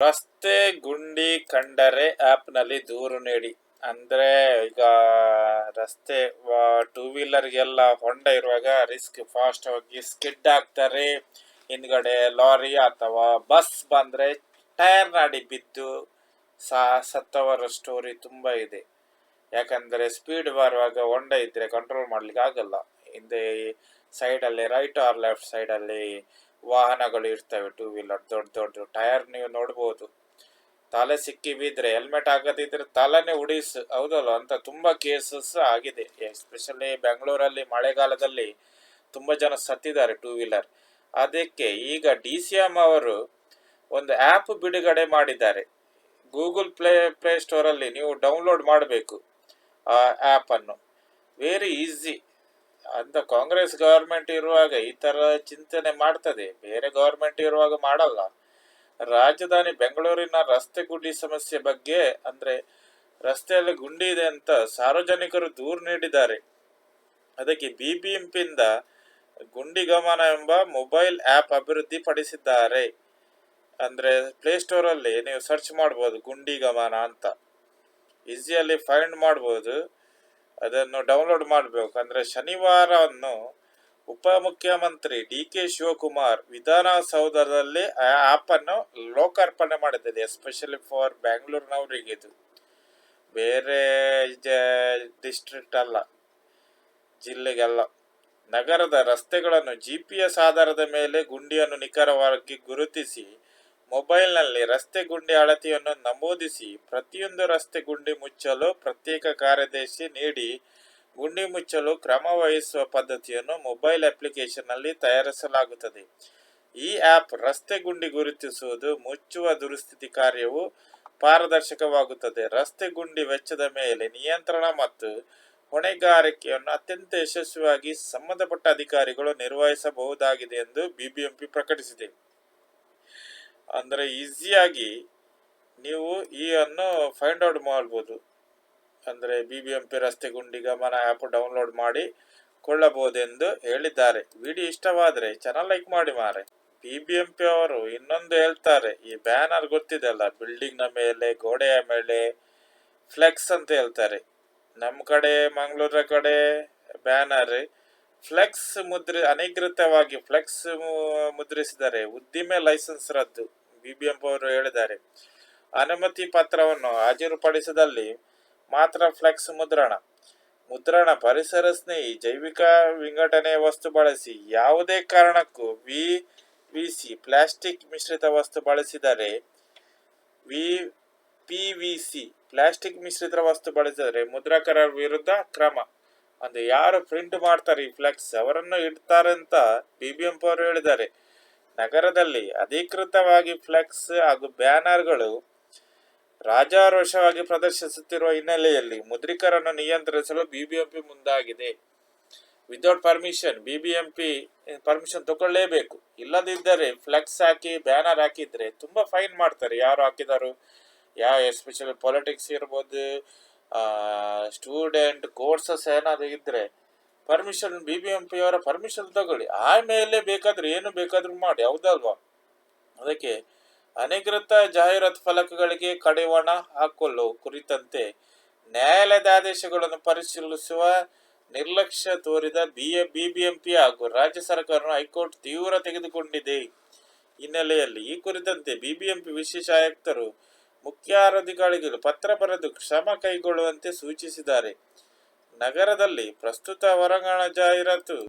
ರಸ್ತೆ ಗುಂಡಿ ಕಂಡರೆ ಆ್ಯಪ್ನಲ್ಲಿ ದೂರು ನೀಡಿ. ಅಂದರೆ ಈಗ ರಸ್ತೆ ಟೂ ವೀಲರ್ಗೆಲ್ಲ ಹೊಂಡ ಇರುವಾಗ ರಿಸ್ಕ್ ಫಾಸ್ಟ್ ಹೋಗಿ ಸ್ಕಿಡ್ ಆಗ್ತಾರೆ. ಹಿಂದ್ಗಡೆ ಲಾರಿ ಅಥವಾ ಬಸ್ ಬಂದರೆ ಟೈರ್ ನಾಡಿ ಬಿದ್ದು ಸಾ ಸತ್ತವರ ಸ್ಟೋರಿ ತುಂಬ ಇದೆ. ಯಾಕಂದರೆ ಸ್ಪೀಡ್ ಬರುವಾಗ ಹೊಂಡ ಇದ್ದರೆ ಕಂಟ್ರೋಲ್ ಮಾಡ್ಲಿಕ್ಕೆ ಆಗಲ್ಲ. ಹಿಂದೆ ಸೈಡಲ್ಲಿ ರೈಟ್ ಆರ್ ಲೆಫ್ಟ್ ಸೈಡಲ್ಲಿ ವಾಹನಗಳು ಇರ್ತವೆ ಟೂ ವೀಲರ್ ದೊಡ್ಡ ದೊಡ್ಡ ಟೈರ್ ನೀವು ನೋಡ್ಬೋದು. ತಲೆ ಸಿಕ್ಕಿ ಬಿದ್ದರೆ ಹೆಲ್ಮೆಟ್ ಹಾಕದಿದ್ರೆ ತಲೆನೇ ಉಡಿಸ್ ಹೌದಲ್ಲ ಅಂತ ತುಂಬ ಕೇಸಸ್ ಆಗಿದೆ. ಎಸ್ಪೆಷಲಿ ಬೆಂಗಳೂರಲ್ಲಿ ಮಳೆಗಾಲದಲ್ಲಿ ತುಂಬ ಜನ ಸತ್ತಿದ್ದಾರೆ ಟೂ ವೀಲರ್ ಅದಕ್ಕೆ ಈಗ ಡಿ ಸಿ ಎಂ ಅವರು ಒಂದು ಆ್ಯಪ್ ಬಿಡುಗಡೆ ಮಾಡಿದ್ದಾರೆ. ಗೂಗಲ್ ಪ್ಲೇ ಪ್ಲೇ ಸ್ಟೋರಲ್ಲಿ ನೀವು ಡೌನ್ಲೋಡ್ ಮಾಡಬೇಕು ಆ ಆ್ಯಪನ್ನು ವೆರಿ ಈಸಿ ಅಂತ ಕಾಂಗ್ರೆಸ್ ಗವರ್ಮೆಂಟ್ ಇರುವಾಗ ಈ ಥರ ಚಿಂತನೆ ಮಾಡ್ತದೆ. ಬೇರೆ ಗವರ್ಮೆಂಟ್ ಇರುವಾಗ ಮಾಡಲ್ಲ. ರಾಜಧಾನಿ ಬೆಂಗಳೂರಿನ ರಸ್ತೆ ಗುಂಡಿ ಸಮಸ್ಯೆ ಬಗ್ಗೆ ಅಂದರೆ ರಸ್ತೆಯಲ್ಲಿ ಗುಂಡಿ ಇದೆ ಅಂತ ಸಾರ್ವಜನಿಕರು ದೂರು ನೀಡಿದ್ದಾರೆ. ಅದಕ್ಕೆ ಬಿ ಬಿ ಗುಂಡಿ ಗಮನ ಎಂಬ ಮೊಬೈಲ್ ಆ್ಯಪ್ ಅಭಿವೃದ್ಧಿಪಡಿಸಿದ್ದಾರೆ. ಅಂದರೆ ಪ್ಲೇಸ್ಟೋರಲ್ಲಿ ನೀವು ಸರ್ಚ್ ಮಾಡ್ಬೋದು ಗುಂಡಿ ಗಮನ ಅಂತ. ಈಸಿಯಲ್ಲಿ ಫೈಂಡ್ ಮಾಡ್ಬೋದು. ಅದನ್ನು ಡೌನ್ಲೋಡ್ ಮಾಡಬೇಕು. ಅಂದರೆ ಶನಿವಾರವನ್ನು ಉಪಮುಖ್ಯಮಂತ್ರಿ ಡಿ ಕೆ ಶಿವಕುಮಾರ್ ವಿಧಾನಸೌಧದಲ್ಲಿ ಆ ಆ್ಯಪನ್ನು ಲೋಕಾರ್ಪಣೆ ಮಾಡಿದ್ದಾರೆ. ಎಸ್ಪೆಷಲಿ ಫಾರ್ ಬ್ಯಾಂಗ್ಳೂರಿನವರಿಗೆ ಇದು ಬೇರೆ ಡಿಸ್ಟ್ರಿಕ್ಟ್ ಅಲ್ಲ, ಜಿಲ್ಲೆಗೆಲ್ಲ. ನಗರದ ರಸ್ತೆಗಳನ್ನು ಜಿ ಪಿ ಎಸ್ ಆಧಾರದ ಮೇಲೆ ಗುಂಡಿಯನ್ನು ನಿಖರವಾಗಿ ಗುರುತಿಸಿ ಮೊಬೈಲ್ನಲ್ಲಿ ರಸ್ತೆ ಗುಂಡಿ ಅಳತೆಯನ್ನು ನಮೂದಿಸಿ ಪ್ರತಿಯೊಂದು ರಸ್ತೆ ಗುಂಡಿ ಮುಚ್ಚಲು ಪ್ರತ್ಯೇಕ ಕಾರ್ಯದರ್ಶಿ ನೀಡಿ ಗುಂಡಿ ಮುಚ್ಚಲು ಕ್ರಮ ವಹಿಸುವ ಪದ್ಧತಿಯನ್ನು ಮೊಬೈಲ್ ಅಪ್ಲಿಕೇಶನ್ನಲ್ಲಿ ತಯಾರಿಸಲಾಗುತ್ತದೆ. ಈ ಆ್ಯಪ್ ರಸ್ತೆ ಗುಂಡಿ ಗುರುತಿಸುವುದು, ಮುಚ್ಚುವ ದುರಸ್ಥಿತಿ ಕಾರ್ಯವು ಪಾರದರ್ಶಕವಾಗುತ್ತದೆ. ರಸ್ತೆ ಗುಂಡಿ ವೆಚ್ಚದ ಮೇಲೆ ನಿಯಂತ್ರಣ ಮತ್ತು ಹೊಣೆಗಾರಿಕೆಯನ್ನು ಅತ್ಯಂತ ಯಶಸ್ವಿಯಾಗಿ ಸಂಬಂಧಪಟ್ಟ ಅಧಿಕಾರಿಗಳು ನಿರ್ವಹಿಸಬಹುದಾಗಿದೆ ಎಂದು ಬಿಬಿಎಂಪಿ ಪ್ರಕಟಿಸಿದೆ. ಅಂದರೆ ಈಸಿಯಾಗಿ ನೀವು ಈ ಅನ್ನು ಫೈಂಡ್ ಔಟ್ ಮಾಡ್ಬೋದು. ಅಂದರೆ ಬಿ ಬಿ ಎಂ ಪಿ ರಸ್ತೆ ಗುಂಡಿ ಗಮನ ಆ್ಯಪ್ ಡೌನ್ಲೋಡ್ ಮಾಡಿ ಕೊಳ್ಳಬಹುದೆಂದು ಹೇಳಿದ್ದಾರೆ. ವಿಡಿಯೋ ಇಷ್ಟವಾದರೆ ಚಾನಲ್ ಲೈಕ್ ಮಾಡಿ ಮಾರೆ ಬಿ ಬಿ ಎಂ ಪಿ ಅವರು ಇನ್ನೊಂದು ಹೇಳ್ತಾರೆ, ಈ ಬ್ಯಾನರ್ ಗೊತ್ತಿದೆ ಅಲ್ಲ ಬಿಲ್ಡಿಂಗ್ನ ಮೇಲೆ, ಗೋಡೆಯ ಮೇಲೆ ಫ್ಲೆಕ್ಸ್ ಅಂತ ಹೇಳ್ತಾರೆ. ನಮ್ಮ ಕಡೆ ಮಂಗಳೂರ ಕಡೆ ಬ್ಯಾನರ್ ಫ್ಲೆಕ್ಸ್ ಮುದ್ರೆ ಅನಿಗೃತವಾಗಿ ಫ್ಲೆಕ್ಸ್ ಮುದ್ರಿಸಿದರೆ ಉದ್ದಿಮೆ ಲೈಸೆನ್ಸ್ ರದ್ದು. ಬಿಬಿಎಂಪಿ ಅವರು ಹೇಳಿದ್ದಾರೆ. ಅನುಮತಿ ಪತ್ರವನ್ನು ಹಾಜರುಪಡಿಸಿದಲ್ಲಿ ಮಾತ್ರ ಫ್ಲೆಕ್ಸ್ ಮುದ್ರಣ. ಮುದ್ರಣ ಪರಿಸರ ಸ್ನೇಹಿ ಜೈವಿಕ ವಿಂಗಡಣೆ ವಸ್ತು ಬಳಸಿ ಯಾವುದೇ ಕಾರಣಕ್ಕೂ ವಿ ವಿ ಸಿ ಪ್ಲಾಸ್ಟಿಕ್ ಮಿಶ್ರಿತ ವಸ್ತು ಬಳಸಿದರೆ V P V C plastic ಮಿಶ್ರಿತ ವಸ್ತು ಬಳಸಿದರೆ ಮುದ್ರಕರ ವಿರುದ್ಧ ಕ್ರಮ. ಅಂದ್ರೆ ಯಾರು ಪ್ರಿಂಟ್ ಮಾಡ್ತಾರೆ ಈ ಫ್ಲೆಕ್ಸ್ ಅವರನ್ನು ಇಡ್ತಾರೆ ಅಂತ ಬಿ ಅವರು ಹೇಳಿದ್ದಾರೆ. ನಗರದಲ್ಲಿ ಅಧಿಕೃತವಾಗಿ ಫ್ಲೆಕ್ಸ್ ಹಾಗೂ ಬ್ಯಾನರ್ಗಳು ರಾಜಾರೋಷವಾಗಿ ಪ್ರದರ್ಶಿಸುತ್ತಿರುವ ಹಿನ್ನೆಲೆಯಲ್ಲಿ ಮುದ್ರಿಕರನ್ನು ನಿಯಂತ್ರಿಸಲು ಬಿಬಿಎಂಪಿ ಮುಂದಾಗಿದೆ. ವಿತೌಟ್ ಪರ್ಮಿಷನ್ ಬಿಬಿಎಂಪಿ ಪರ್ಮಿಷನ್ ತಗೊಳ್ಳೇಬೇಕು. ಇಲ್ಲದಿದ್ದರೆ ಫ್ಲೆಕ್ಸ್ ಹಾಕಿ, ಬ್ಯಾನರ್ ಹಾಕಿದ್ರೆ ತುಂಬಾ ಫೈನ್ ಮಾಡ್ತಾರೆ. ಯಾರು ಹಾಕಿದಾರು? ಯಾವ ಎಸ್ಪೆಷಲಿ ಪೊಲಿಟಿಕ್ಸ್ ಇರ್ಬೋದು ಸ್ಟೂಡೆಂಟ್ ಕೋರ್ಸಸ್ ಏನಾದ್ರು ಇದ್ರೆ permission B B M P ಅವರ ಪರ್ಮಿಷನ್ ತಗೊಳ್ಳಿ. ಆಮೇಲೆ ಬೇಕಾದ್ರೆ ಏನು ಬೇಕಾದ್ರೂ ಮಾಡಿ, ಹೌದಲ್ವಾ? ಅದಕ್ಕೆ ಅನಿಗೃತ ಜಾಹೀರಾತು ಫಲಕಗಳಿಗೆ ಕಡಿವಾಣ ಹಾಕಲು ಕುರಿತಂತೆ ನ್ಯಾಯಾಲಯದ ಆದೇಶಗಳನ್ನು ಪರಿಶೀಲಿಸುವ ನಿರ್ಲಕ್ಷ್ಯ ತೋರಿದ ಬಿ ಬಿಬಿಎಂಪಿ ಹಾಗೂ ರಾಜ್ಯ ಸರ್ಕಾರ ಹೈಕೋರ್ಟ್ ತೀವ್ರ ತೆಗೆದುಕೊಂಡಿದೆ. ಹಿನ್ನೆಲೆಯಲ್ಲಿ ಈ ಕುರಿತಂತೆ ಬಿಬಿಎಂಪಿ ವಿಶೇಷ ಆಯುಕ್ತರು ಮುಖ್ಯ ಅಧಿಕಾರಿಗಳು ಪತ್ರ ಬರೆದು ಕ್ಷಮ ಕೈಗೊಳ್ಳುವಂತೆ ಸೂಚಿಸಿದ್ದಾರೆ. ನಗರದಲ್ಲಿ ಪ್ರಸ್ತುತ ಹೊರಾಂಗಣ ಜಾಹೀರಾತು